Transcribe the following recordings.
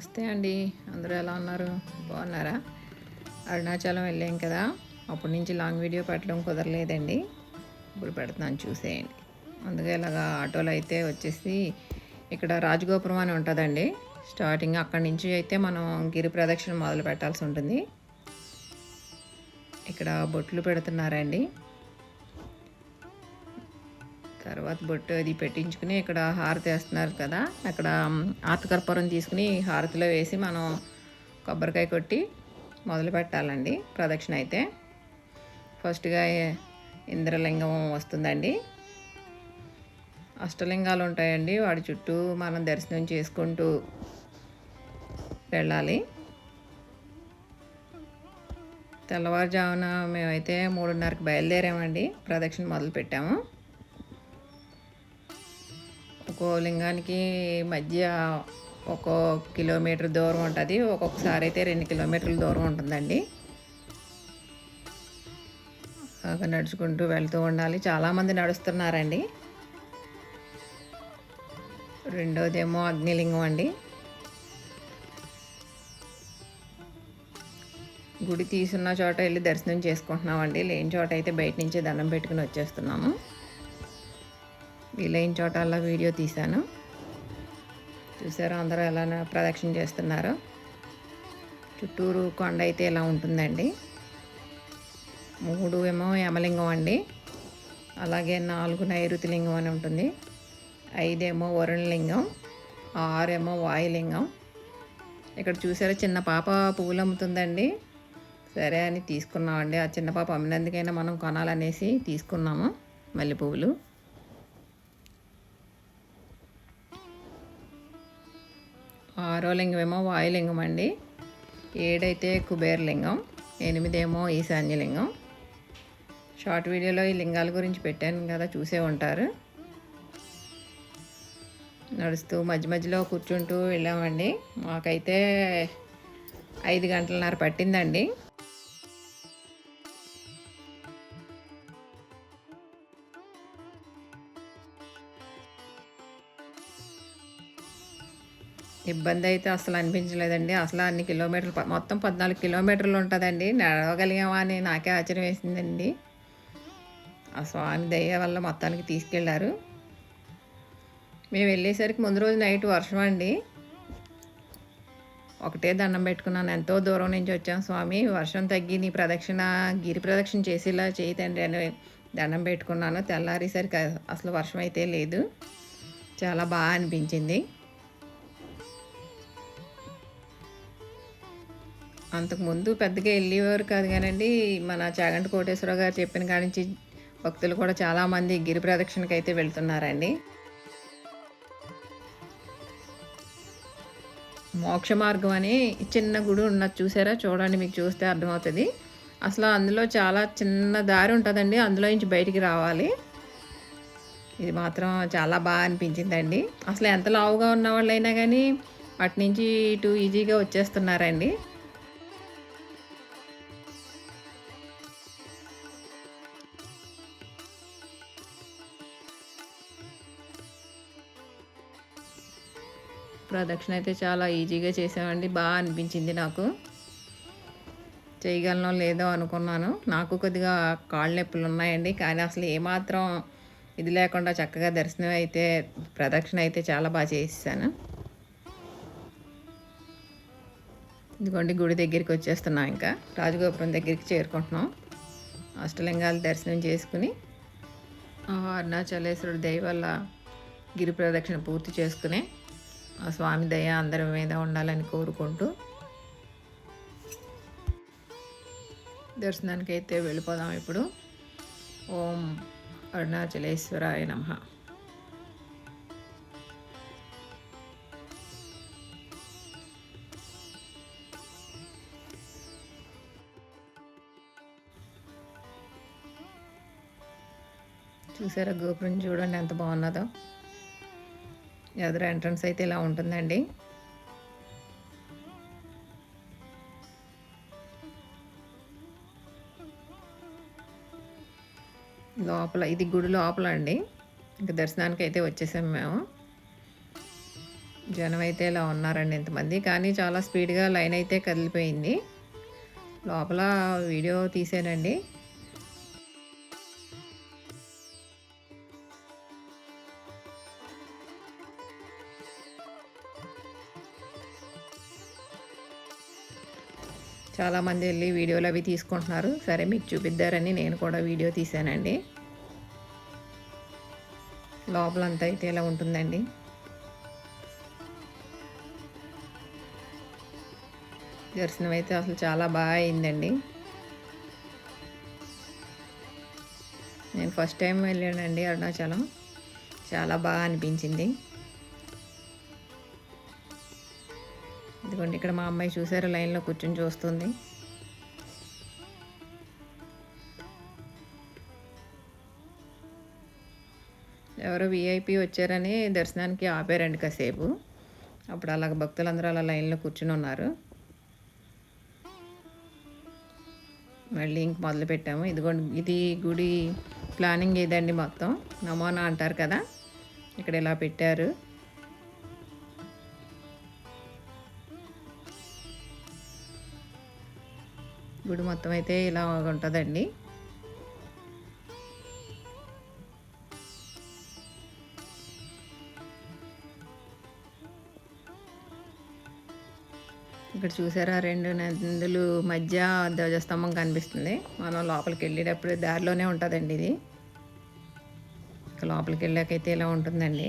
నమస్తే అండి. అందరూ ఎలా ఉన్నారు? బాగున్నారా? అరుణాచలం వెళ్ళాం కదా. అప్పటి నుంచి లాంగ్ వీడియో పెట్టడం కుదరలేదండి. ఇప్పుడు పెడుతున్నాను చూసేయండి. అందుకే ఇలాగా ఆటోలో అయితే వచ్చేసి ఇక్కడ రాజగోపురం అని ఉంటుందండి. స్టార్టింగ్ అక్కడి నుంచి అయితే మనం గిరి ప్రదక్షిణ మొదలు పెట్టాల్సి ఉంటుంది. ఇక్కడ బొట్లు పెడుతున్నారండి. తర్వాత బొట్టు అది పెట్టించుకుని ఇక్కడ హారతి వేస్తున్నారు కదా అక్కడ ఆతకర్పూరం తీసుకుని హారతిలో వేసి మనం కొబ్బరికాయ కొట్టి మొదలు పెట్టాలండి ప్రదక్షిణ అయితే. ఫస్ట్గా ఇంద్రలింగం వస్తుందండి. అష్టలింగాలు ఉంటాయండి వాడి చుట్టూ మనం దర్శనం చేసుకుంటూ వెళ్ళాలి. తెల్లవారుజామున మేమైతే మూడున్నరకు బయలుదేరామండి ప్రదక్షిణ మొదలు పెట్టాము ఒక్కో లింగానికి మధ్య ఒక్కో కిలోమీటర్ దూరం ఉంటుంది. ఒక్కొక్కసారి అయితే రెండు కిలోమీటర్ల దూరం ఉంటుందండి. బాగా నడుచుకుంటూ వెళ్తూ ఉండాలి. చాలామంది నడుస్తున్నారండి. రెండోదేమో అగ్నిలింగం అండి. గుడి తీసున్న చోట వెళ్ళి దర్శనం చేసుకుంటున్నామండి. లేని చోట అయితే బయట నుంచే దండం పెట్టుకుని వచ్చేస్తున్నాము. వీలైన చోట అలా వీడియో తీశాను. చూసారు అందరూ ఎలా ప్రదక్షిణ చేస్తున్నారు. చుట్టూరు కొండ అయితే ఇలా ఉంటుందండి. మూడు ఏమో యమలింగం అండి. అలాగే నాలుగు నైరుతి లింగం అని ఉంటుంది. ఐదేమో వరుణలింగం ఆరేమో వాయులింగం. ఇక్కడ చూసారా చిన్న పాప పువ్వులు అమ్ముతుందండి. సరే అని తీసుకున్నామండి. ఆ చిన్న పాప అమ్మినందుకైనా మనం కొనాలనేసి తీసుకున్నాము మల్లె పువ్వులు. ఆరో లింగం ఏమో వాయులింగం అండి. ఏడైతే కుబేరలింగం ఎనిమిదేమో ఈశాన్యలింగం షార్ట్ వీడియోలో ఈ లింగాల గురించి పెట్టాను కదా చూసే ఉంటారు. నడుస్తూ మధ్య మధ్యలో కూర్చుంటూ వెళ్ళామండి. మాకైతే ఐదు గంటలన్నర పట్టిందండి. ఇబ్బంది అయితే అసలు అనిపించలేదండి. అసలు అన్ని కిలోమీటర్లు మొత్తం పద్నాలుగు కిలోమీటర్లు ఉంటుందండి. నడవగలిగామా అని నాకే ఆశ్చర్యం వేసిందండి. ఆ స్వామి దయ వల్ల మొత్తానికి తీసుకెళ్ళారు మేము వెళ్ళేసరికి ముందు రోజు నైట్ వర్షం అండి. ఒకటే దండం పెట్టుకున్నాను. ఎంతో దూరం నుంచి వచ్చాం స్వామి. వర్షం తగ్గి నీ ప్రదక్షిణ గిరి ప్రదక్షిణ చేసేలా చేయతండి అని దండం పెట్టుకున్నాను. తెల్లారేసరికి అసలు వర్షం అయితే లేదు. చాలా బాగా అనిపించింది. అంతకుముందు పెద్దగా వెళ్ళేవారు కాదు కానండి. మన చాగంటి కోటేశ్వరరావు గారు చెప్పిన కాడి నుంచి భక్తులు కూడా చాలామంది గిరి ప్రదక్షిణకి అయితే వెళ్తున్నారండి. మోక్ష మార్గం అని చిన్న గుడి ఉన్నది చూసారా? చూడండి మీకు చూస్తే అర్థమవుతుంది. అసలు అందులో చాలా చిన్న దారి ఉంటుందండి. అందులో నుంచి బయటికి రావాలి. ఇది మాత్రం చాలా బాగా అనిపించిందండి. అసలు ఎంత లావుగా ఉన్న వాళ్ళైనా కానీ అటు నుంచి ఇటు ఈజీగా వచ్చేస్తున్నారండి. ప్రదక్షిణ అయితే చాలా ఈజీగా చేసామండి బాగా అనిపించింది నాకు. చేయగలనో లేదో అనుకున్నాను. నాకు కొద్దిగా కాళ్ళ నొప్పులు ఉన్నాయండి. కానీ అసలు ఏమాత్రం ఇది లేకుండా చక్కగా దర్శనం అయితే ప్రదక్షిణ అయితే చాలా బాగా చేసేసాను. ఇదిగోండి గుడి దగ్గరికి వచ్చేస్తున్నాం ఇంకా. రాజగోపురం దగ్గరికి చేరుకుంటున్నాం. అష్టలింగాలు దర్శనం చేసుకుని అరుణాచలేశ్వరుడు అరుణాచలేశ్వరుడి దయ వల్ల గిరి ప్రదక్షిణ పూర్తి చేసుకుని ఆ స్వామి దయ అందరి మీద ఉండాలని కోరుకుంటూ దర్శనానికి అయితే వెళ్ళిపోదాం ఇప్పుడు. ఓం అరుణాచలేశ్వరాయ నమ. చూసారా గోపురం చూడండి ఎంత బాగున్నదో. ఎదురు ఎంట్రన్స్ అయితే ఇలా ఉంటుందండి. లోపల ఇది గుడి లోపల అండి. ఇంకా దర్శనానికి అయితే వచ్చేసాం మేము. జనం అయితే ఇలా ఉన్నారండి ఇంతమంది కానీ చాలా స్పీడ్గా లైన్ అయితే కదిలిపోయింది. లోపల వీడియో తీసానండి. చాలామంది వెళ్ళి వీడియోలు అవి తీసుకుంటున్నారు. సరే మీకు చూపిద్దారని నేను కూడా వీడియో తీశానండి. లోపలంతా అయితే ఇలా ఉంటుందండి. దర్శనం అయితే అసలు చాలా బాగా అయిందండి. నేను ఫస్ట్ టైం వెళ్ళానండి అరుణాచలం. చాలా బాగా అనిపించింది. ఇదిగోండి ఇక్కడ మా అమ్మాయి చూసారు లైన్లో కూర్చొని చూస్తుంది. ఎవరో విఐపి వచ్చారని దర్శనానికి ఆపారండి కాసేపు. అప్పుడు అలాగ భక్తులందరూ అలా లైన్లో కూర్చుని ఉన్నారు. మళ్ళీ ఇంక మొదలు పెట్టాము. ఇదిగోండి ఇది గుడి ప్లానింగ్ ఇదండి మొత్తం? నమోనా అంటారు కదా? ఇక్కడ ఇలా పెట్టారు. గుడి మొత్తం అయితే ఇలా ఉంటుందండి. ఇక్కడ చూసారా రెండు నందులు మధ్య ధ్వజస్తంభం కనిపిస్తుంది. మనం లోపలికి వెళ్ళేటప్పుడు దారిలోనే ఉంటుందండి ఇది. లోపలికి వెళ్ళాకైతే ఇలా ఉంటుందండి.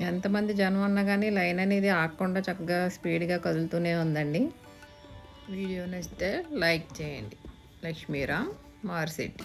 ఎంతమంది జనం ఉన్నా కానీ లైన్ అనేది ఆగకుండా చక్కగా స్పీడ్గా కదులుతూనే ఉందండి. వీడియో నచ్చితే లైక్ చేయండి. లక్ష్మీరామ్ మార్సెట్టి